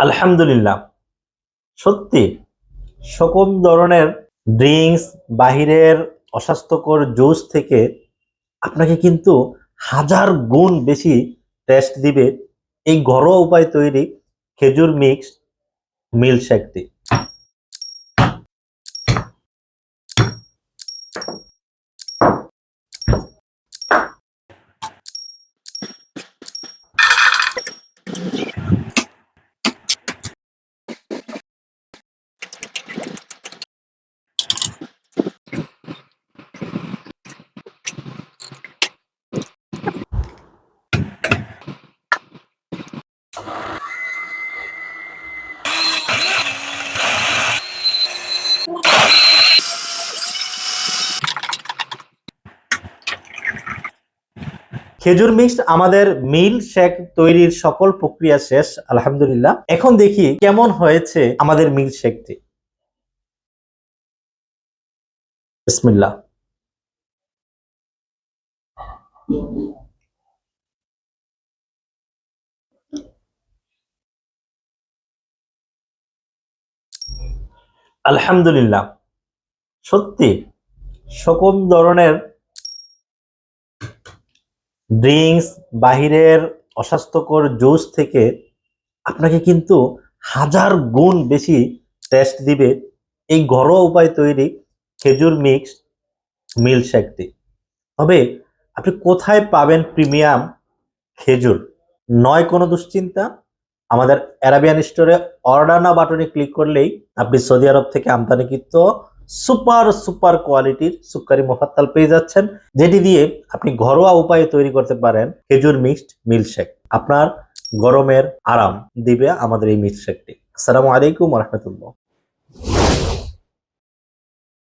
আলহামদুলিল্লাহ। সত্যি, সকল ধরনের ড্রিঙ্কস, বাহিরের অস্বাস্থ্যকর জুস থেকে আপনাকে কিন্তু হাজার গুণ বেশি টেস্ট দিবে এই ঘরোয়া উপায় তৈরি খেজুর মিক্স মিল্কশেকটি খেজুর মিক্স আমাদের মিল শেক তৈরির সকল প্রক্রিয়া শেষ, আলহামদুলিল্লাহ। এখন দেখি কেমন হয়েছে আমাদের মিল শেকটি। আলহামদুলিল্লাহ। সত্যি, সকল ধরনের ড্রিঙ্কস বাহিরের অস্বাস্থ্যকর জুস থেকে আপনাকে কিন্তু হাজার গুণ বেশি টেস্ট দিবে এই ঘরোয়া উপায় তৈরি খেজুর মিক্স মিল্কশেকটি তবে আপনি কোথায় পাবেন প্রিমিয়াম খেজুর? নয় কোনো দুশ্চিন্তা। আমাদের অ্যারাবিয়ান স্টোরে অর্ডার না বাটনে ক্লিক করলেই আপনি সৌদি আরব থেকে আমদানিকৃত সুপার সুপার কোয়ালিটির সুকারি মোফাত্তাল পেয়ে যাচ্ছেন, যেটি দিয়ে আপনি ঘরোয়া উপায়ে তৈরি করতে পারেন খেজুর মিক্সড মিল্কশেক। আপনার গরমের আরাম দিবে আমাদের এই মিল্কশেকটি। আসসালামু আলাইকুম রহমতুল্লাহ।